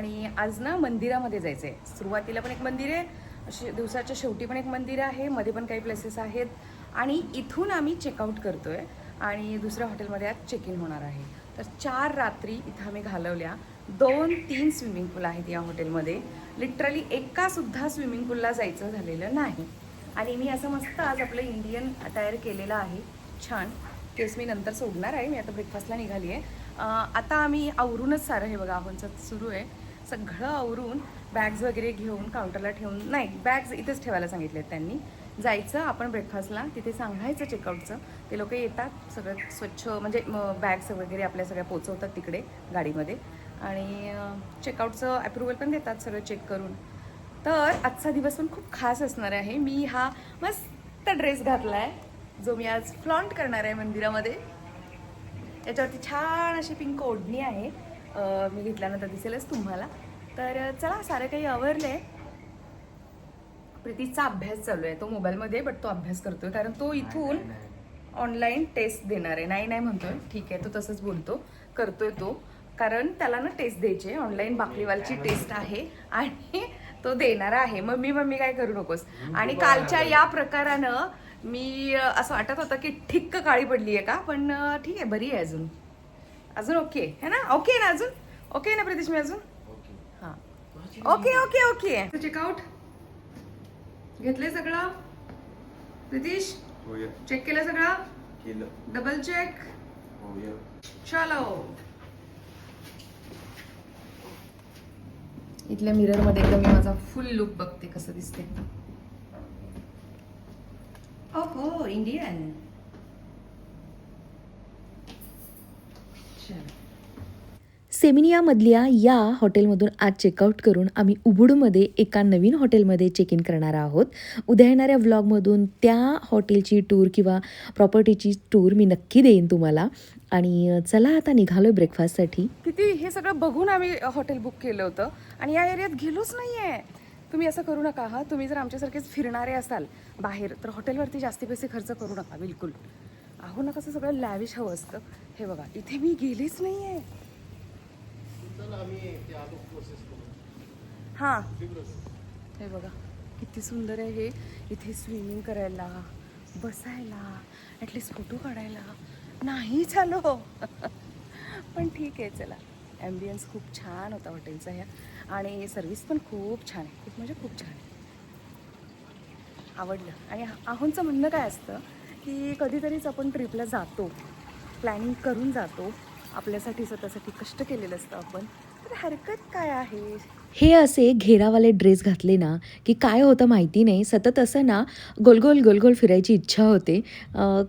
आणि आज ना मंदिरामध्ये जायचं आहे सुरुवातीला पण एक मंदिर आहे दिवसाच्या शेवटी पण एक मंदिर आहे मध्ये पण काही प्लेसेस आहेत आणि इथून आम्ही चेकआउट करतो आहे आणि दुसऱ्या हॉटेलमध्ये आज चेक इन होणार आहे. तर चार रात्री इथं आम्ही घालवल्या. दोन तीन स्विमिंग पूल आहेत या हॉटेलमध्ये लिटरली एकासुद्धा स्विमिंग पूलला जायचं झालेलं नाही. आणि मी असं मस्त आज आपलं इंडियन अटायर केलेलं आहे. छान. केस मी नंतर सोडणार आहे. मी आता ब्रेकफास्टला निघाली आहे आता आम्ही आवरूनच सारं हे बघा आपणचं सुरू आहे. सगळं आवरून बॅग्स वगैरे घेऊन काउंटरला ठेवून नाही बॅग्स इथेच ठेवायला सांगितले त्यांनी. जायचं आपण ब्रेकफास्टला तिथे सांगायचं चेकआउटचं ते लोक येतात सगळं स्वच्छ म्हणजे बॅग्स वगैरे आपल्या सगळ्या पोचवतात तिकडे गाडीमध्ये. आणि चेकआउटचं अप्रुव्हल पण देतात सगळं चेक करून. तर आजचा दिवस पण खूप खास असणार आहे. मी हा मस्त ड्रेस घातला आहे जो मी आज फ्लॉन्ट करणार आहे मंदिरामध्ये. याच्यावरती छान अशी पिंक ओढणी आहे. मी घेतल्यानंतर दिसेलच तुम्हाला. तर चला सारं काही आवरलंय. प्रीतीचा अभ्यास चालू आहे. तो मोबाईलमध्ये बट तो अभ्यास करतोय. कारण तो इथून ऑनलाईन टेस्ट देणार आहे. नाही नाही म्हणतोय. ठीक आहे तो तसंच बोलतो. करतोय तो. कारण त्याला ना टेस्ट द्यायची ऑनलाईन बाकलीवालची टेस्ट आहे. आणि तो देणार आहे. मम्मी मम्मी काय करू नकोस. आणि कालच्या या प्रकारानं मी असं वाटत होतं की ठिक्क काळी पडली आहे का? पण ठीक आहे बरी आहे अजून. अजून ओके है ना? ओके ना अजून? ओके ना प्रितीश मी अजून? हां. ओके ओके ओके चेकआउट घेतले सगळं? प्रितीश? होय चेक केलं सगळं? केलं. डबल चेक होय चलो इथल्या मिररमध्ये एकदम मी माझा फुल लुक बघते कसं दिसते ओहो इंडियन सेमिनियामधल्या या हॉटेलमधून आज चेकआउट करून आम्ही उबुडमध्ये एका नवीन हॉटेलमध्ये चेक इन करणार आहोत. उद्या येणाऱ्या व्लॉगमधून त्या हॉटेलची टूर किंवा प्रॉपर्टीची टूर मी नक्की देईन तुम्हाला. आणि चला आता निघालो ब्रेकफास्टसाठी किती हे सगळं बघून आम्ही हॉटेल बुक केलं होतं. आणि या एरियात गेलोच नाही आहे तुम्ही असं करू नका हा. तुम्ही जर आमच्यासारखेच फिरणारे असाल बाहेर तर हॉटेलवरती जास्ती पैसे खर्च करू नका बिलकुल. अहो ना कसं सगळं लॅविश हवं असतं. हे बघा इथे मी गेलीच नाहीये. हां. हे बघा किती सुंदर आहे हे. इथे स्विमिंग करायला बसायला ॲटलिस्ट फोटो काढायला. नाही झालो पण ठीक आहे चला. ॲम्बियन्स खूप छान होता हॉटेलचा ह्या. आणि सर्विस पण खूप छान आहे. खूप म्हणजे खूप छान आहे. आवडलं. आणि आहोंचं म्हणणं काय असतं? की कधीतरीच आपण ट्रिपला जातो. प्लॅनिंग करून जातो. आपल्यासाठी स्वतःसाठी कष्ट केलेलं असतं आपण. तर हरकत काय आहे? हे असे घेरावाले ड्रेस घातले ना की काय होतं माहिती नाही. सतत असं ना गोलगोल गोलगोल फिरायची इच्छा होते.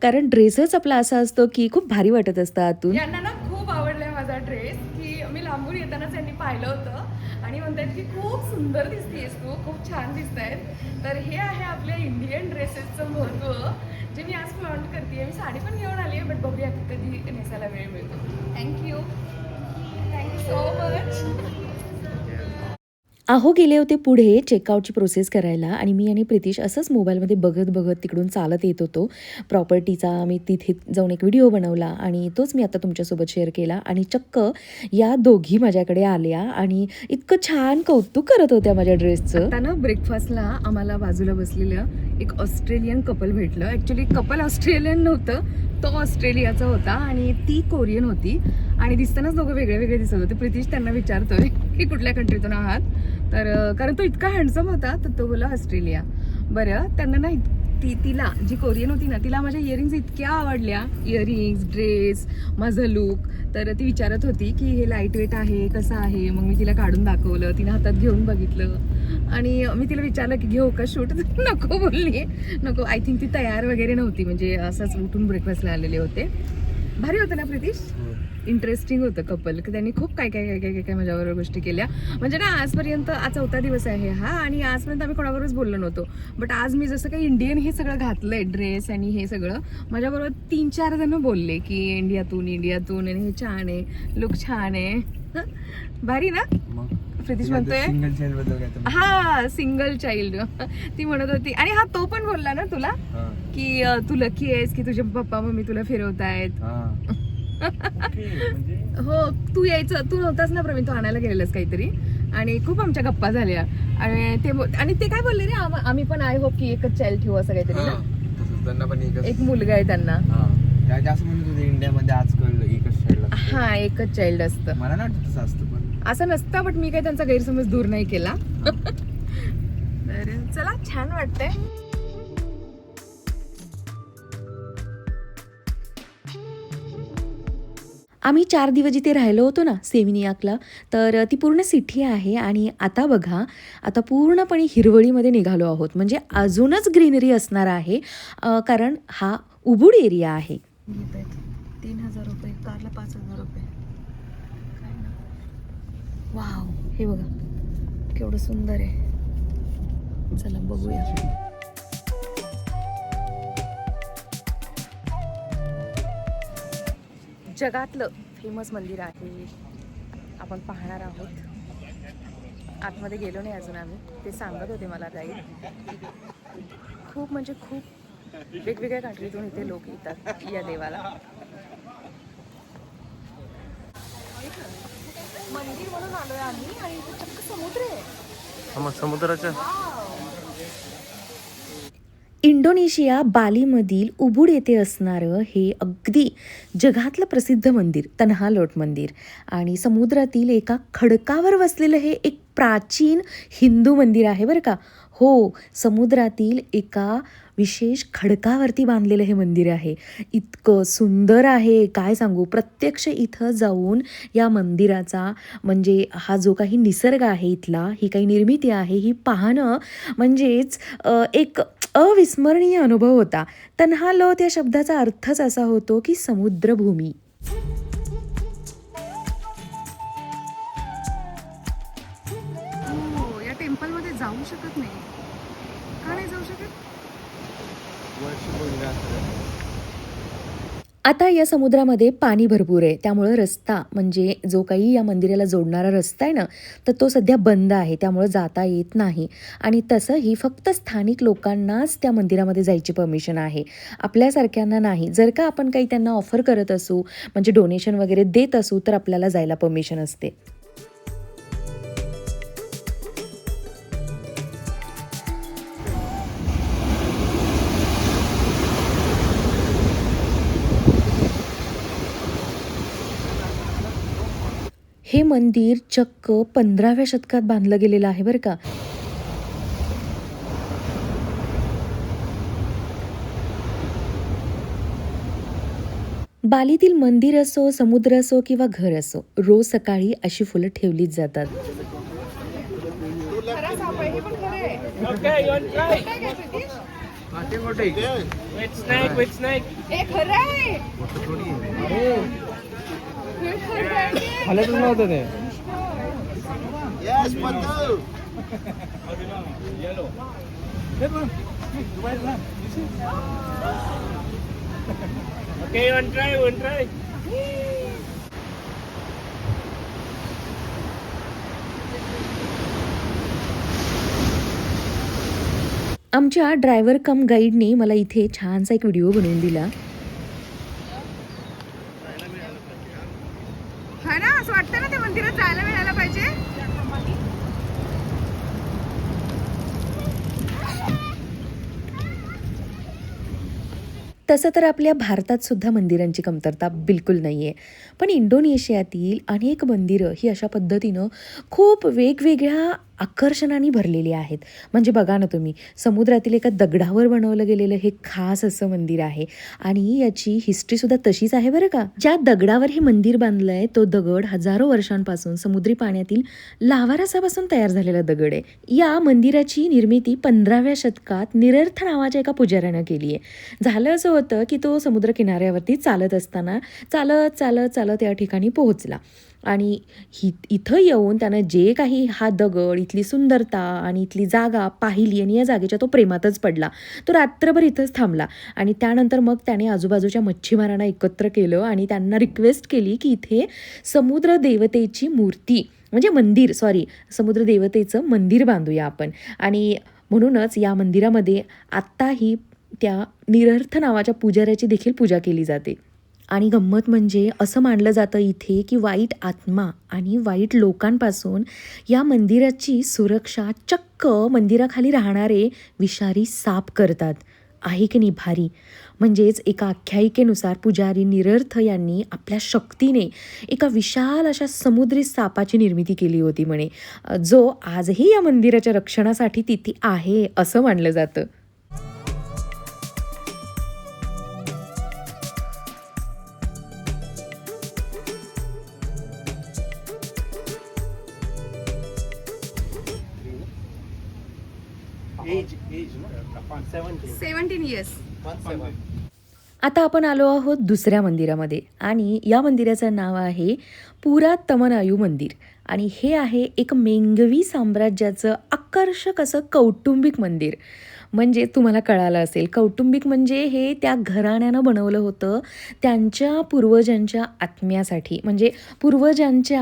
कारण ड्रेसच आपला असा असतो की खूप भारी वाटत असतं आतून. यांना ना खूप आवडलाय माझा ड्रेस की मी लांबून येतानाच यांनी पाहिलं होतं. आणि म्हणतात की खूप सुंदर दिसतेस तू खूप छान दिसत आहेत तर हे आहे आपल्या इंडियन ड्रेसेसचं महत्त्व. म्हणजे मी आज फ्लॉन्ट करते मी साडी पण घेऊन आली आहे बट बघूया कधी नेसायला वेळ मिळतो. थँक्यू थँक्यू सो मच अहो गेले होते पुढे चेकआउटची प्रोसेस करायला आणि मी आणि प्रितीश असंच मोबाईलमध्ये बघत बघत तिकडून चालत येत होतो. प्रॉपर्टीचा मी तिथे जाऊन एक व्हिडिओ बनवला आणि तोच मी आता तुमच्यासोबत शेअर केला आणि चक्क या दोघी माझ्याकडे आल्या आणि इतकं छान कौतुक करत होत्या माझ्या ड्रेसचं आता ब्रेकफास्टला आम्हाला बाजूला बसलेलं एक ऑस्ट्रेलियन कपल भेटलं. ॲक्च्युली कपल ऑस्ट्रेलियन नव्हतं तो ऑस्ट्रेलियाचा होता आणि ती कोरियन होती. आणि दिसतानाच दोघं वेगळे वेगळे दिसत होते. प्रितीश त्यांना विचारतोय की कुठल्या कंट्रीतून आहात? तर कारण तो इतका हँडसम होता तर तो बोला ऑस्ट्रेलिया. बरं त्यांना ना ती तिला जी कोरियन होती ना तिला माझ्या इयरिंग्स इतक्या आवडल्या. इयरिंग्स ड्रेस माझं लुक तर ती विचारत होती की हे लाइट वेट आहे कसं आहे? मग मी तिला काढून दाखवलं तिने हातात घेऊन बघितलं. आणि मी तिला विचारलं की घेऊ का शूट नको बोलली. नको आय थिंक ती तयार वगैरे नव्हती. म्हणजे असंच उठून ब्रेकफास्टला आलेले होते. भारी होतं ना प्रितीश? हो. इंटरेस्टिंग होतं कपल त्यांनी खूप काय काय काय काय काय काय माझ्याबरोबर गोष्टी केल्या. म्हणजे ना आजपर्यंत आज चौथा दिवस आहे हा आणि आजपर्यंत आम्ही कोणाबरोबरच बोललो नव्हतो. बट आज मी जसं काही इंडियन हे सगळं घातलंय ड्रेस आणि हे सगळं माझ्याबरोबर तीन चार जण बोलले की इंडियातून इंडियातून आणि हे छान आहे लुक छान आहे. भारी ना? प्रितीश म्हणतोय? हा सिंगल चाइल्ड ती म्हणत होती. आणि हा तो पण बोलला ना तुला? की तू लकी आहेस की तुझे पप्पा मम्मी तुला फिरवतायत. हा म्हणजे? हो तू यायचं तू नव्हताच ना प्रवीण तू आणायला गेलेलास काहीतरी. आणि खूप आमच्या गप्पा झाल्या. आणि ते आणि ते काय बोलले रे आम- आम्ही पण आय होप की एकच चाइल्ड ठेवू असं काहीतरी ना? तसंच त्यांना पण एकच एक मुलगा आहे त्यांना. हा त्या जास्त म्हणत होते इंडियामध्ये आजकाल एकच हा एकच चाइल्ड असतं. मला नाही वाटत तसं असतं पण. असं नसतं बट मी काही त्यांचा गैरसमज दूर नाही केला. तर चला छान वाटतंय. आम्ही चार दिवस जिथे राहिलो होतो ना सेमिनियाकला तर ती पूर्ण सिटी आहे आणि आता बघा आता पूर्णपणे हिरवळीमध्ये निघालो आहोत. म्हणजे अजूनच ग्रीनरी असणार आहे कारण हा उबूड एरिया आहे. तीन हजार रुपये कारला पाच हजार रुपये. वाव हे बघा केवढं सुंदर आहे. चला बघूया. जगातलं फेमस मंदिर आहे. आपण पाहणार आहोत. आतमध्ये गेलो नाही अजून आम्ही. ते सांगत होते मला गाईड खूप म्हणजे खूप वेगवेगळ्या कंट्रीतून इथे लोक येतात या देवाला. मंदिर म्हणून आलोय आम्ही आणि समुद्र आहे. मग समुद्राच्या इंडोनेशिया बालीमधील उबूड येथे असणारं हे अगदी जगातलं प्रसिद्ध मंदिर तन्हालोट मंदिर. आणि समुद्रातील एका खडकावर वसलेलं हे एक प्राचीन हिंदू मंदिर आहे बरं का. हो समुद्रातील एका विशेष खडकावरती बांधलेलं हे मंदिर आहे. इतकं सुंदर आहे काय सांगू. प्रत्यक्ष इथं जाऊन या मंदिराचा म्हणजे हा जो काही निसर्ग आहे इथला ही काही निर्मिती आहे ही पाहणं म्हणजेच एक अविस्मरणीय अनुभव होता. तन्हालोत या शब्दाचा अर्थच असा होतो की समुद्रभूमी. हो या टेम्पलमध्ये जाऊ शकत नाही. का नाही जाऊ शकत? वर्ष बोलले असं आता या समुद्रामध्ये पाणी भरपूर आहे. त्यामुळं रस्ता म्हणजे जो काही या मंदिराला जोडणारा रस्ता आहे ना तर तो सध्या बंद आहे. त्यामुळं जाता येत नाही. आणि तसंही फक्त स्थानिक लोकांनाच त्या मंदिरामध्ये जायची परमिशन आहे. आपल्यासारख्यांना नाही. जर का आपण काही त्यांना ऑफर करत असू म्हणजे डोनेशन वगैरे देत असू तर आपल्याला जायला परमिशन असते. मंदिर चक्क पंधराव्या शतकात बांधलं गेलेलं आहे बरं का. बालीतील मंदिर असो समुद्र असो किंवा घर असो रोज सकाळी अशी फुलं ठेवलीच जातात. मोठे. हलतच नव्हतं ते Okay, try? Try? आमच्या ड्रायव्हर कम गाईडने मला इथे छानसा एक व्हिडिओ बनवून दिला हा ना असं वाटतं ना त्या मंदिरात जायला मिळायला पाहिजे तसं तर आपल्या भारतातसुद्धा मंदिरांची कमतरता बिलकुल नाही आहे पण इंडोनेशियातील अनेक मंदिरं ही अशा पद्धतीनं खूप वेगवेगळ्या आकर्षणाने भरलेली आहेत. म्हणजे बघा ना तुम्ही समुद्रातील एका दगडावर बनवलं गेलेलं हे खास असं मंदिर आहे. आणि याची हिस्ट्रीसुद्धा तशीच आहे बरं का? ज्या दगडावर हे मंदिर बांधलं आहे तो दगड हजारो वर्षांपासून समुद्री पाण्यातील लावारसापासून तयार झालेला दगड आहे. या मंदिराची निर्मिती पंधराव्या शतकात निरर्थ नावाच्या एका पुजाऱ्यानं केली आहे झालं असं होतं की तो समुद्र किनाऱ्यावरती चालत असताना चालत चालत चालत या ठिकाणी पोहोचला. आणि हि इथं येऊन त्यानं जे काही हा दगड इथली सुंदरता आणि इथली जागा पाहिली आणि या जागेच्या तो प्रेमातच पडला. तो रात्रभर इथंच थांबला आणि त्यानंतर मग त्याने आजूबाजूच्या मच्छीमारांना एकत्र केलं आणि त्यांना रिक्वेस्ट केली की इथे समुद्र देवतेची मूर्ती म्हणजे मंदिर सॉरी समुद्र देवतेचं मंदिर बांधूया आपण. आणि म्हणूनच या मंदिरामध्ये आत्ताही त्या निरर्थ नावाच्या पुजाऱ्याची देखील पूजा केली जाते. आणि गंमत म्हणजे असं मानलं जातं इथे की वाईट आत्मा आणि वाईट लोकांपासून या मंदिराची सुरक्षा चक्क मंदिराखाली राहणारे विषारी साप करतात. आहे की नाही भारी? म्हणजेच एका आख्यायिकेनुसार पुजारी निरर्थ यांनी आपल्या शक्तीने एका विशाल अशा समुद्री सापाची निर्मिती केली होती म्हणे. जो आजही या मंदिराच्या रक्षणासाठी तिथे आहे असं मानलं जातं. Upon 17. सेवन्टीन इयर्स आता आपण आलो आहोत दुसऱ्या मंदिरामध्ये आणि या मंदिराचं नाव आहे पुरा तमनायू मंदिर. आणि हे आहे एक मेंगवी साम्राज्याचं आकर्षक असं कौटुंबिक मंदिर. म्हणजे तुम्हाला कळालं असेल. कौटुंबिक म्हणजे हे त्या घराण्यानं बनवलं होतं. त्यांच्या पूर्वजांच्या आत्म्यासाठी. म्हणजे पूर्वजांच्या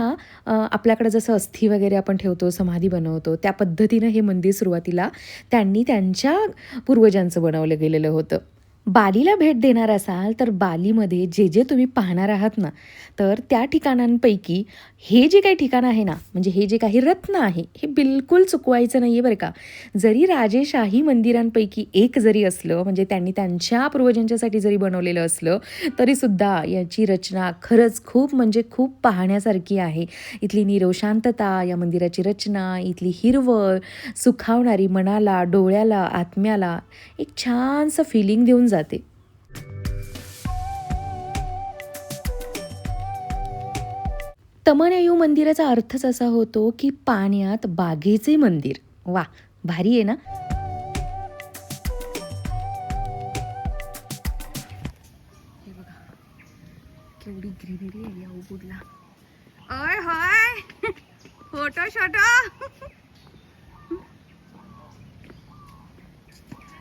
आपल्याकडे जसं अस्थी वगैरे आपण ठेवतो समाधी बनवतो त्या पद्धतीनं हे मंदिर सुरुवातीला त्यांनी त्यांच्या पूर्वजांचं बनवलं गेलेलं होतं. बालीला भेट देणार असाल तर बालीमध्ये जे जे तुम्ही पाहणार आहात ना तर त्या ठिकाणांपैकी हे जे काही ठिकाण आहे ना म्हणजे हे जे काही रत्न आहे हे बिलकुल चुकवायचं नाही आहे बरं का. जरी राजेशाही मंदिरांपैकी एक जरी असलं म्हणजे त्यांनी त्यांच्या पूर्वजांच्यासाठी जरी बनवलेलं असलं तरीसुद्धा याची रचना खरंच खूप म्हणजे खूप पाहण्यासारखी आहे. इथली निरोशांतता या मंदिराची रचना इथली हिरवळ सुखावणारी मनाला डोळ्याला आत्म्याला एक छानसं फिलिंग देऊन जाते. तमनयू मंदिराचा अर्थच असा होतो की पाण्यात बागेचे मंदिर. वा भारी आहे ना? हे बघा केवढी ग्रीनरी आहे या उबुडला अय हाय! फोटो शोटो!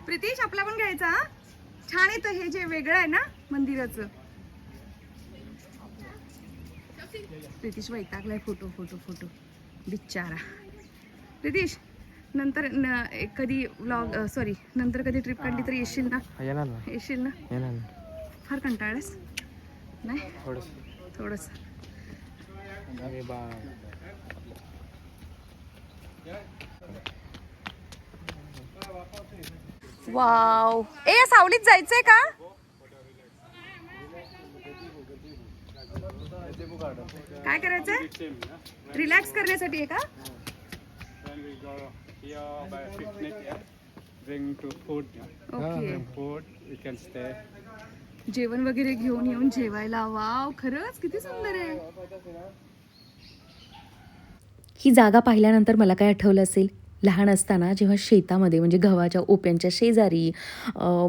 प्रितीश आपला पण घ्यायचा हा? छान येतं हे जे वेगळं आहे ना मंदिराचं. प्रितीश वैतागलाय. Photo photo photo. बिचारा प्रितीश नंतर न- कधी व्लॉग सॉरी नंतर कधी ट्रिप काढली तर येशील ना? येणार ना. येशील ना? येणार ना. फार कंटाळस नाही? थोडस. थोडस. बा वाव. ए सावलीत जायचंय का? काय करायचंय? रिलॅक्स करण्यासाठी आहे का? ओके जेवण वगैरे घेऊन येऊन जेवायला. वाव खरंच किती सुंदर आहे. ही जागा पाहिल्यानंतर मला काय आठवलं असेल? लहान असताना जेव्हा शेतामध्ये म्हणजे गव्हाच्या ओप्यांच्या शेजारी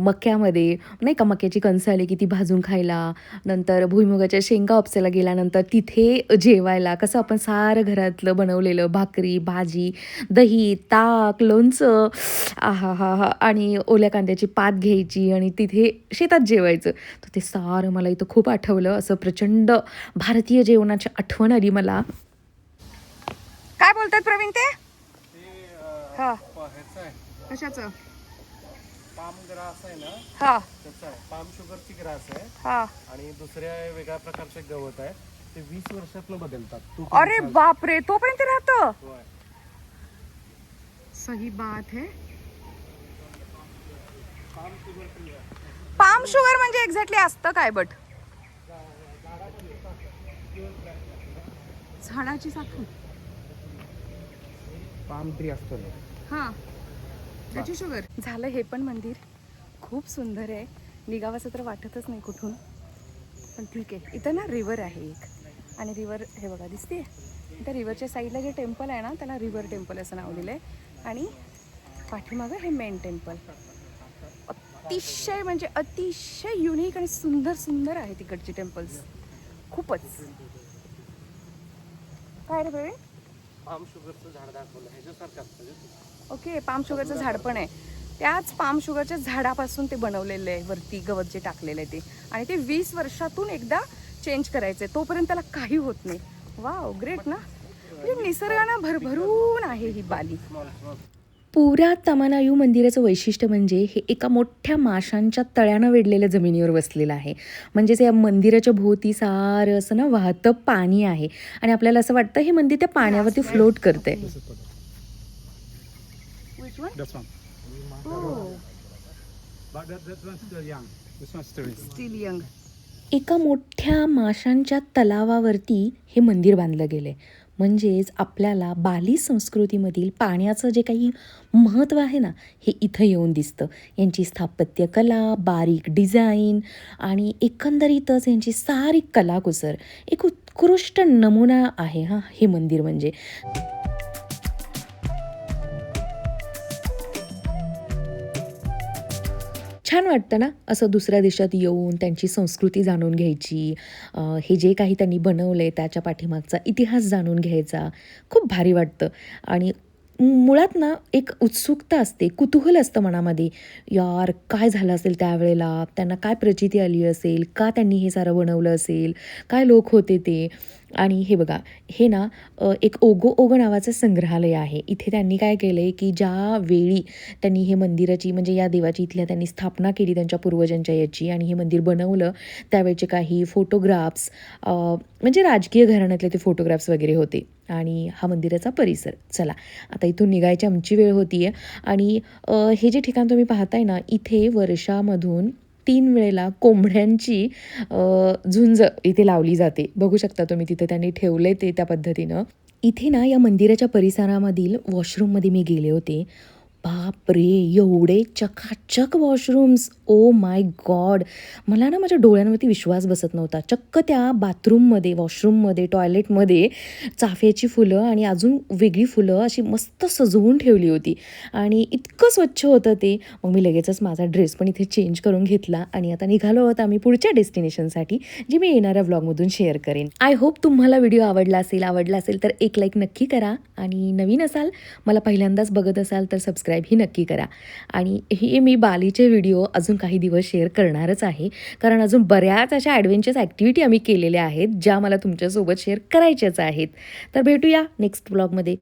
मक्यामध्ये नाही का मक्याची कणसं आली की ती भाजून खायला नंतर भुईमुगाच्या शेंगा ओपसायला गेल्यानंतर तिथे जेवायला कसं आपण सारं घरातलं बनवलेलं भाकरी भाजी दही ताक लोणचं आहा हा हा आणि ओल्या कांद्याची पात घ्यायची आणि तिथे शेतात जेवायचं. तर ते सारं मला इथं खूप आठवलं असं प्रचंड भारतीय जेवणाची आठवण आली मला. काय बोलतात प्रवीण ते? हा. ह्याचं आहे. कशाचं? पाम ग्रास आहे ना हा. त्याचं आहे. पाम शुगरची ग्रास आहे. हा. आणि दुसऱ्या वेगळ्या प्रकारचे गवत आहे. ते वीस वर्षातनं बदलतात. तू अरे बापरे तोपर्यंत राहतं? होय. सही बात है. पाम शुगर म्हणजे एक्झॅक्टली असतं काय बट झाडाची साखर. पाम ट्री असतो ना. हा. त्याची शुगर. झालं हे पण मंदिर. खूप सुंदर आहे. निघावंसं तर वाटतच नाही कुठून. पण ठीक आहे. इथं ना रिवर आहे एक. आणि रिवर हे बघा दिसते त्या रिव्हरच्या साईडला जे टेम्पल आहे ना त्याला रिव्हर टेम्पल असं नाव दिलं आहे आणि पाठीमागं हे मेन टेम्पल अतिशय म्हणजे अतिशय युनिक आणि सुंदर सुंदर आहे तिकडची टेम्पल्स खूपच. काय रे पाम शुगरचं झाड दाखवलं. ह्याच्यासारखं. ओके पाम शुगरचं झाड पण आहे. त्याच पाम शुगरच्या झाडापासून ते बनवलेलं आहे वरती गवत जे टाकलेलं आहे ते. आणि ते वीस वर्षातून एकदा चेंज करायचं आहे तोपर्यंत त्याला काही होत नाही. वाव ग्रेट ना? म्हणजे निसर्गानं भरभरून आहे ही बाली. पुरा तमानायू मंदिराचं वैशिष्ट्य म्हणजे हे एका मोठ्या माशांच्या तळ्यानं वेढलेल्या जमिनीवर वसलेलं आहे. म्हणजेच या मंदिराच्या भोवती सारं असं ना वाहतं पाणी आहे. आणि आपल्याला असं वाटतं हे मंदिर त्या पाण्यावरती फ्लोट करते This one. But that, that one's still young. This one's still young. Still young एका मोठ्या माशांच्या तलावावरती हे मंदिर बांधलं गेलं आहे म्हणजेच आपल्याला बाली संस्कृतीमधील पाण्याचं जे काही महत्त्व आहे ना हे इथं येऊन दिसतं. यांची स्थापत्य कला बारीक डिझाईन आणि एकंदरीतच यांची सारी कलाकुसर. एक उत्कृष्ट नमुना आहे हा हे मंदिर म्हणजे. छान वाटतं ना असं दुसऱ्या देशात येऊन त्यांची संस्कृती जाणून घ्यायची. हे जे काही त्यांनी बनवलं आहे त्याच्या पाठीमागचा इतिहास जाणून घ्यायचा. खूप भारी वाटतं. आणि मुळात ना एक उत्सुकता असते कुतूहल असतं मनामध्ये. यार काय झालं असेल त्यावेळेला? त्यांना काय प्रचिती आली असेल? का त्यांनी हे सारं बनवलं असेल? काय लोक होते ते? आणि हे बघा हे ना एक ओगो ओगो नावाचं संग्रहालय आहे. इथे त्यांनी काय केलं आहे की ज्या वेळी त्यांनी हे मंदिराची म्हणजे या देवाची इथल्या त्यांनी स्थापना केली त्यांच्या पूर्वजांच्या याची आणि हे मंदिर बनवलं त्यावेळचे काही फोटोग्राफ्स म्हणजे राजकीय घराण्यातले ते फोटोग्राफ्स वगैरे होते. आणि हा मंदिराचा परिसर. चला आता इथून निघायची आमची वेळ होती आहे आणि हे जे ठिकाण तुम्ही पाहताय ना इथे वर्षामधून तीन वेळेला कोंबड्यांची झुंज इथे लावली जाते. बघू शकता तुम्ही तिथे त्यांनी ठेवले ते त्या पद्धतीनं. इथे ना या मंदिराच्या परिसरामधील वॉशरूममध्ये मी गेले होते. बापरे एवढे चकाचक वॉशरूम्स ओ माय गॉड मला ना माझ्या डोळ्यांवरती विश्वास बसत नव्हता. चक्क त्या बाथरूममध्ये वॉशरूममध्ये टॉयलेटमध्ये चाफ्याची फुलं आणि अजून वेगळी फुलं अशी मस्त सजवून ठेवली होती. आणि इतकं स्वच्छ होतं ते. मग मी लगेचच माझा ड्रेस पण इथे चेंज करून घेतला आणि आता निघालो होता आम्ही पुढच्या डेस्टिनेशनसाठी जे मी येणाऱ्या व्लॉगमधून शेअर करेन. आय होप तुम्हाला व्हिडिओ आवडला असेल आवडला असेल तर एक लाईक नक्की करा. आणि नवीन असाल मला पहिल्यांदाच बघत असाल तर सबस्क्राईब ही नक्की करा. आणि हे मी बालीचे व्हिडिओ अजून काही दिवस शेअर करणारच आहे. कारण अजून बऱ्याच अशा ॲडव्हेंचर्स ॲक्टिव्हिटी आम्ही केलेल्या आहेत ज्या मला तुमच्यासोबत शेअर करायच्याच आहेत. तर भेटूया नेक्स्ट ब्लॉगमध्ये